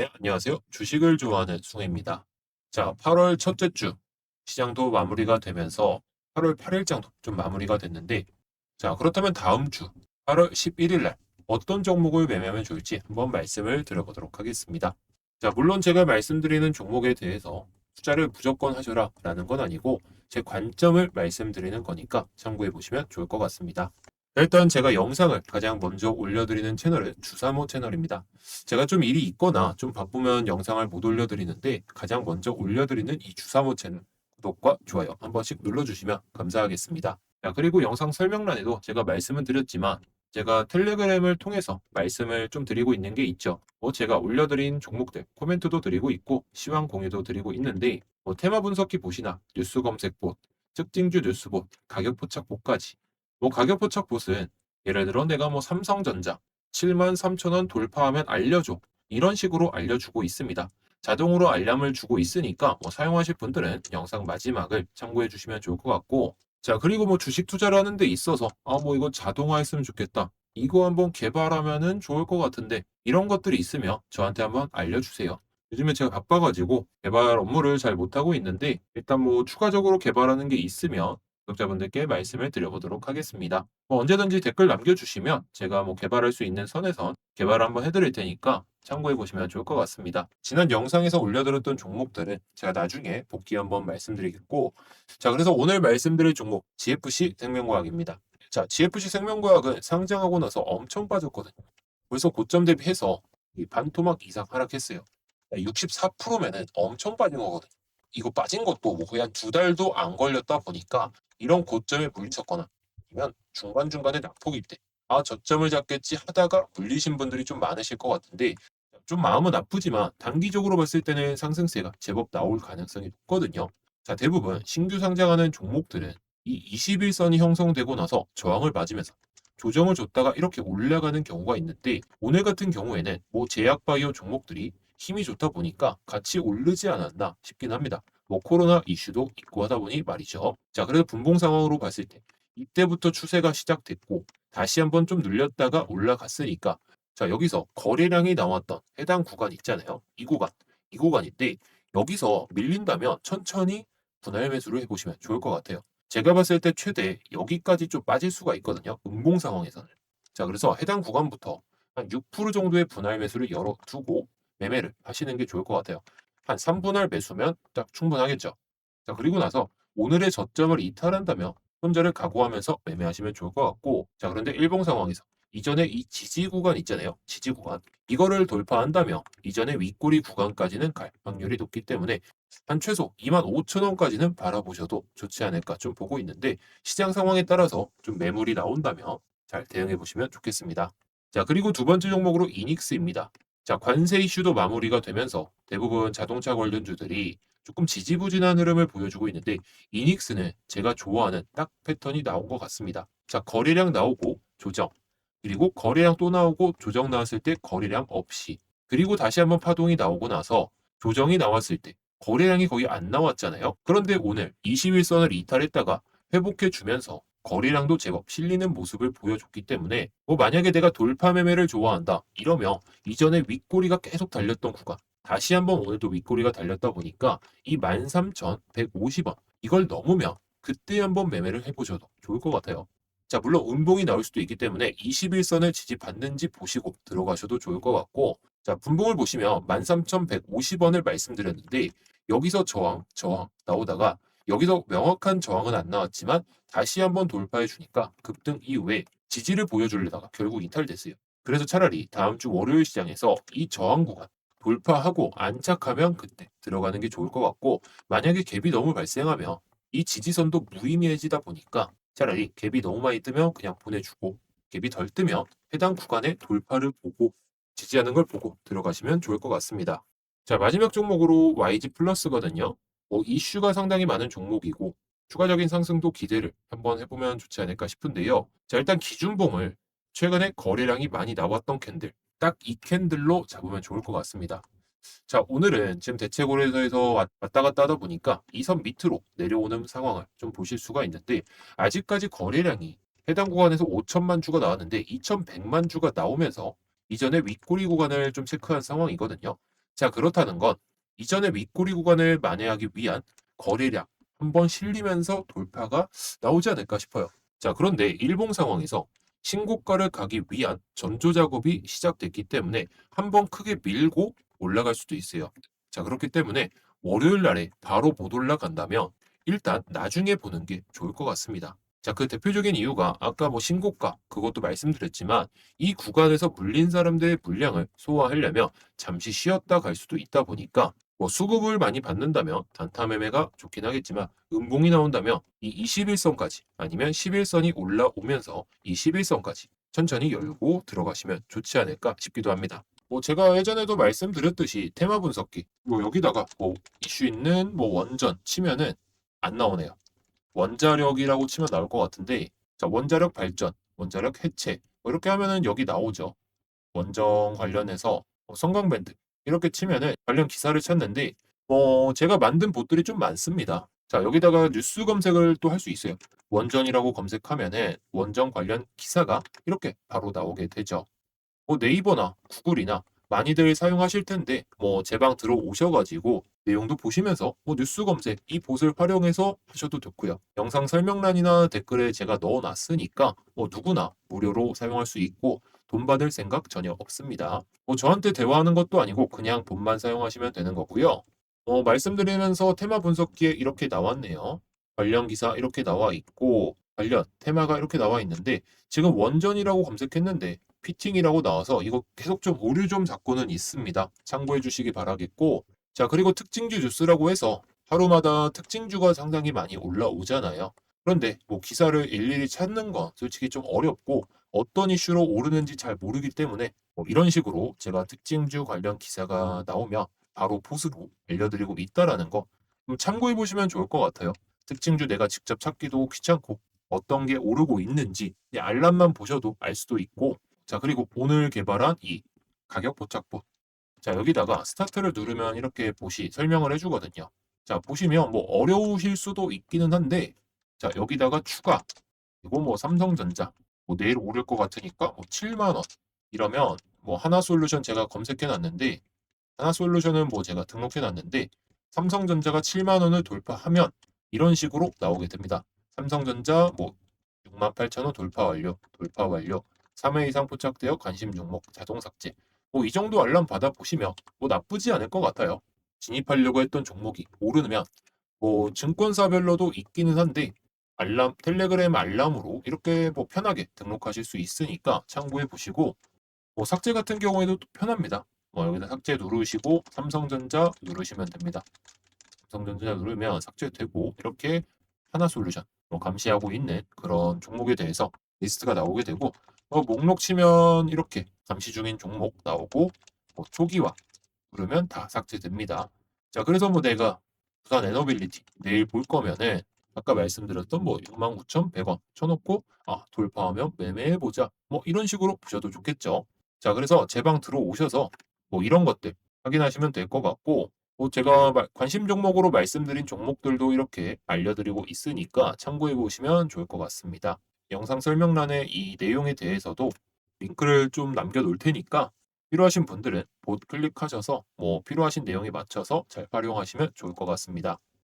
네, 안녕하세요. 주식을 좋아하는 숭입니다. 자, 8월 첫째 주 시장도 마무리가 되면서 8월 8일장도 좀 마무리가 됐는데, 자, 그렇다면 다음 주 8월 11일 날 어떤 종목을 매매하면 좋을지 한번 말씀을 드려보도록 하겠습니다. 자, 물론 제가 말씀드리는 종목에 대해서 투자를 무조건 하셔라 라는 건 아니고 제 관점을 말씀드리는 거니까 참고해 보시면 좋을 것 같습니다. 일단 제가 영상을 가장 먼저 올려드리는 채널은 주사모 채널입니다. 제가 좀 일이 있거나 좀 바쁘면 영상을 못 올려드리는데 가장 먼저 올려드리는 이 주사모 채널 구독과 좋아요 한 번씩 눌러주시면 감사하겠습니다. 자, 그리고 영상 설명란에도 제가 말씀은 드렸지만 제가 텔레그램을 통해서 말씀을 좀 드리고 있는 게 있죠. 뭐 제가 올려드린 종목들 코멘트도 드리고 있고 시황 공유도 드리고 있는데 뭐 테마 분석기 보시나 뉴스 검색봇, 특징주 뉴스봇, 가격 포착봇까지 뭐 가격 포착 봇은 예를 들어 내가 뭐 삼성전자 7만 3천 원 돌파하면 알려줘. 이런 식으로 알려주고 있습니다. 자동으로 알람을 주고 있으니까 뭐 사용하실 분들은 영상 마지막을 참고해 주시면 좋을 것 같고 자 그리고 뭐 주식 투자를 하는 데 있어서 아 뭐 이거 자동화했으면 좋겠다. 이거 한번 개발하면은 좋을 것 같은데 이런 것들이 있으면 저한테 한번 알려주세요. 요즘에 제가 바빠가지고 개발 업무를 잘 못하고 있는데 일단 뭐 추가적으로 개발하는 게 있으면 구독자분들께 말씀을 드려보도록 하겠습니다. 뭐 언제든지 댓글 남겨주시면 제가 뭐 개발할 수 있는 선에서 개발을 한번 해드릴 테니까 참고해 보시면 좋을 것 같습니다. 지난 영상에서 올려드렸던 종목들은 제가 나중에 복귀 한번 말씀드리겠고, 자 그래서 오늘 말씀드릴 종목 GFC 생명과학입니다. 자 GFC 생명과학은 상장하고 나서 엄청 빠졌거든요. 벌써 고점 대비해서 이 반토막 이상 하락했어요. 64%면은 엄청 빠진 거거든요. 이거 빠진 것도 뭐 거의 한 두 달도 안 걸렸다 보니까 이런 고점에 물리쳤거나 아니면 중간중간에 낙폭일 때, 아, 저점을 잡겠지 하다가 물리신 분들이 좀 많으실 것 같은데, 좀 마음은 나쁘지만 단기적으로 봤을 때는 상승세가 제법 나올 가능성이 높거든요. 자, 대부분 신규 상장하는 종목들은 이 21선이 형성되고 나서 저항을 맞으면서 조정을 줬다가 이렇게 올라가는 경우가 있는데, 오늘 같은 경우에는 뭐 제약바이오 종목들이 힘이 좋다 보니까 같이 오르지 않았나 싶긴 합니다. 뭐 코로나 이슈도 있고 하다 보니 말이죠. 자, 그래서 분봉 상황으로 봤을 때 이때부터 추세가 시작됐고 다시 한번 좀 눌렸다가 올라갔으니까 자, 여기서 거래량이 나왔던 해당 구간 있잖아요. 이 구간. 이 구간인데 여기서 밀린다면 천천히 분할 매수를 해보시면 좋을 것 같아요. 제가 봤을 때 최대 여기까지 좀 빠질 수가 있거든요. 음봉 상황에서는. 자, 그래서 해당 구간부터 한 6% 정도의 분할 매수를 열어두고 매매를 하시는 게 좋을 것 같아요. 한 3분할 매수면 딱 충분하겠죠. 자, 그리고 나서 오늘의 저점을 이탈한다면 손절을 각오하면서 매매하시면 좋을 것 같고, 자, 그런데 일봉 상황에서 이전에 이 지지 구간 있잖아요. 지지 구간. 이거를 돌파한다면 이전에 윗꼬리 구간까지는 갈 확률이 높기 때문에 한 최소 25,000원까지는 바라보셔도 좋지 않을까 좀 보고 있는데 시장 상황에 따라서 좀 매물이 나온다면 잘 대응해 보시면 좋겠습니다. 자, 그리고 두 번째 종목으로 이닉스입니다. 자, 관세 이슈도 마무리가 되면서 대부분 자동차 관련주들이 조금 지지부진한 흐름을 보여주고 있는데 이닉스는 제가 좋아하는 딱 패턴이 나온 것 같습니다. 자, 거래량 나오고 조정. 그리고 거래량 또 나오고 조정 나왔을 때 거래량 없이. 그리고 다시 한번 파동이 나오고 나서 조정이 나왔을 때 거래량이 거의 안 나왔잖아요. 그런데 오늘 21선을 이탈했다가 회복해 주면서 거래량도 제법 실리는 모습을 보여줬기 때문에 뭐 만약에 내가 돌파 매매를 좋아한다 이러면 이전에 윗꼬리가 계속 달렸던 구간 다시 한번 오늘도 윗꼬리가 달렸다 보니까 이 13,150원 이걸 넘으면 그때 한번 매매를 해보셔도 좋을 것 같아요. 자 물론 음봉이 나올 수도 있기 때문에 21선을 지지받는지 보시고 들어가셔도 좋을 것 같고 자 분봉을 보시면 13,150원을 말씀드렸는데 여기서 저항 저항 나오다가 여기서 명확한 저항은 안 나왔지만 다시 한번 돌파해 주니까 급등 이후에 지지를 보여주려다가 결국 이탈됐어요. 그래서 차라리 다음 주 월요일 시장에서 이 저항 구간 돌파하고 안착하면 그때 들어가는 게 좋을 것 같고 만약에 갭이 너무 발생하면 이 지지선도 무의미해지다 보니까 차라리 갭이 너무 많이 뜨면 그냥 보내주고 갭이 덜 뜨면 해당 구간의 돌파를 보고 지지하는 걸 보고 들어가시면 좋을 것 같습니다. 자 마지막 종목으로 YG 플러스거든요. 뭐 이슈가 상당히 많은 종목이고 추가적인 상승도 기대를 한번 해보면 좋지 않을까 싶은데요. 자 일단 기준봉을 최근에 거래량이 많이 나왔던 캔들 딱 이 캔들로 잡으면 좋을 것 같습니다. 자 오늘은 지금 대체고래소에서 왔다 갔다 하다 보니까 이 선 밑으로 내려오는 상황을 좀 보실 수가 있는데 아직까지 거래량이 해당 구간에서 5천만 주가 나왔는데 2,100만 주가 나오면서 이전에 윗꼬리 구간을 좀 체크한 상황이거든요. 자, 그렇다는 건 이전의 윗꼬리 구간을 만회하기 위한 거래량 한번 실리면서 돌파가 나오지 않을까 싶어요. 자, 그런데 일봉 상황에서 신고가를 가기 위한 전조 작업이 시작됐기 때문에 한번 크게 밀고 올라갈 수도 있어요. 자, 그렇기 때문에 월요일 날에 바로 못 올라간다면 일단 나중에 보는 게 좋을 것 같습니다. 자, 그 대표적인 이유가 아까 뭐 신고가 그것도 말씀드렸지만 이 구간에서 물린 사람들의 물량을 소화하려면 잠시 쉬었다 갈 수도 있다 보니까 뭐 수급을 많이 받는다면 단타 매매가 좋긴 하겠지만 음봉이 나온다면 이 21선까지 아니면 11선이 올라오면서 이 11선까지 천천히 열고 들어가시면 좋지 않을까 싶기도 합니다. 뭐 제가 예전에도 말씀드렸듯이 테마 분석기 뭐 여기다가 뭐 이슈 있는 뭐 원전 치면은 안 나오네요. 원자력이라고 치면 나올 것 같은데 자 원자력 발전, 원자력 해체 뭐 이렇게 하면은 여기 나오죠. 원전 관련해서 뭐 성광밴드 이렇게 치면은 관련 기사를 찾는데 뭐 제가 만든 봇들이 좀 많습니다. 자 여기다가 뉴스 검색을 또 할 수 있어요. 원전이라고 검색하면은 원전 관련 기사가 이렇게 바로 나오게 되죠. 뭐 네이버나 구글이나 많이들 사용하실 텐데 뭐 제 방 들어오셔가지고 내용도 보시면서 뭐 뉴스 검색 이 봇을 활용해서 하셔도 좋고요. 영상 설명란이나 댓글에 제가 넣어놨으니까 뭐 누구나 무료로 사용할 수 있고 돈 받을 생각 전혀 없습니다. 뭐 저한테 대화하는 것도 아니고 그냥 돈만 사용하시면 되는 거고요. 어, 말씀드리면서 테마 분석기에 이렇게 나왔네요. 관련 기사 이렇게 나와 있고 관련 테마가 이렇게 나와 있는데 지금 원전이라고 검색했는데 피팅이라고 나와서 이거 계속 좀 오류 좀 잡고는 있습니다. 참고해 주시기 바라겠고 자 그리고 특징주 뉴스라고 해서 하루마다 특징주가 상당히 많이 올라오잖아요. 그런데 뭐 기사를 일일이 찾는 건 솔직히 좀 어렵고 어떤 이슈로 오르는지 잘 모르기 때문에 뭐 이런 식으로 제가 특징주 관련 기사가 나오면 바로 보스로 알려드리고 있다라는 거 좀 참고해 보시면 좋을 것 같아요. 특징주 내가 직접 찾기도 귀찮고 어떤 게 오르고 있는지 알람만 보셔도 알 수도 있고 자 그리고 오늘 개발한 이 가격 포착봇. 자 여기다가 스타트를 누르면 이렇게 보시 설명을 해주거든요. 자 보시면 뭐 어려우실 수도 있기는 한데 자 여기다가 추가. 그리고 뭐 삼성전자. 뭐 내일 오를 것 같으니까 뭐 7만 원. 이러면 뭐 하나 솔루션 제가 검색해 놨는데 하나 솔루션은 뭐 제가 등록해 놨는데 삼성전자가 7만 원을 돌파하면 이런 식으로 나오게 됩니다. 삼성전자 뭐 6만 8천 원 돌파 완료, 돌파 완료, 3회 이상 포착되어 관심 종목 자동 삭제. 뭐 이 정도 알람 받아 보시면 뭐 나쁘지 않을 것 같아요. 진입하려고 했던 종목이 오르면 뭐 증권사별로도 있기는 한데 알람 텔레그램 알람으로 이렇게 뭐 편하게 등록하실 수 있으니까 참고해 보시고 뭐 삭제 같은 경우에도 또 편합니다. 뭐 여기다 삭제 누르시고 삼성전자 누르시면 됩니다. 삼성전자 누르면 삭제되고 이렇게 하나솔루션 뭐 감시하고 있는 그런 종목에 대해서 리스트가 나오게 되고 어, 목록 치면 이렇게 감시 중인 종목 나오고 뭐 초기화 누르면 다 삭제됩니다. 자 그래서 뭐 내가 부산 에너빌리티 내일 볼 거면은 아까 말씀드렸던 뭐 69,100원 쳐놓고 아 돌파하면 매매해보자 뭐 이런 식으로 보셔도 좋겠죠. 자 그래서 제 방 들어오셔서 뭐 이런 것들 확인하시면 될 것 같고 뭐 제가 마- 관심 종목으로 말씀드린 종목들도 이렇게 알려드리고 있으니까 참고해 보시면 좋을 것 같습니다. 영상 설명란에 이 내용에 대해서도 링크를 좀 남겨놓을 테니까 필요하신 분들은 봇 클릭하셔서 뭐 필요하신 내용에 맞춰서 잘 활용하시면 좋을 것 같습니다.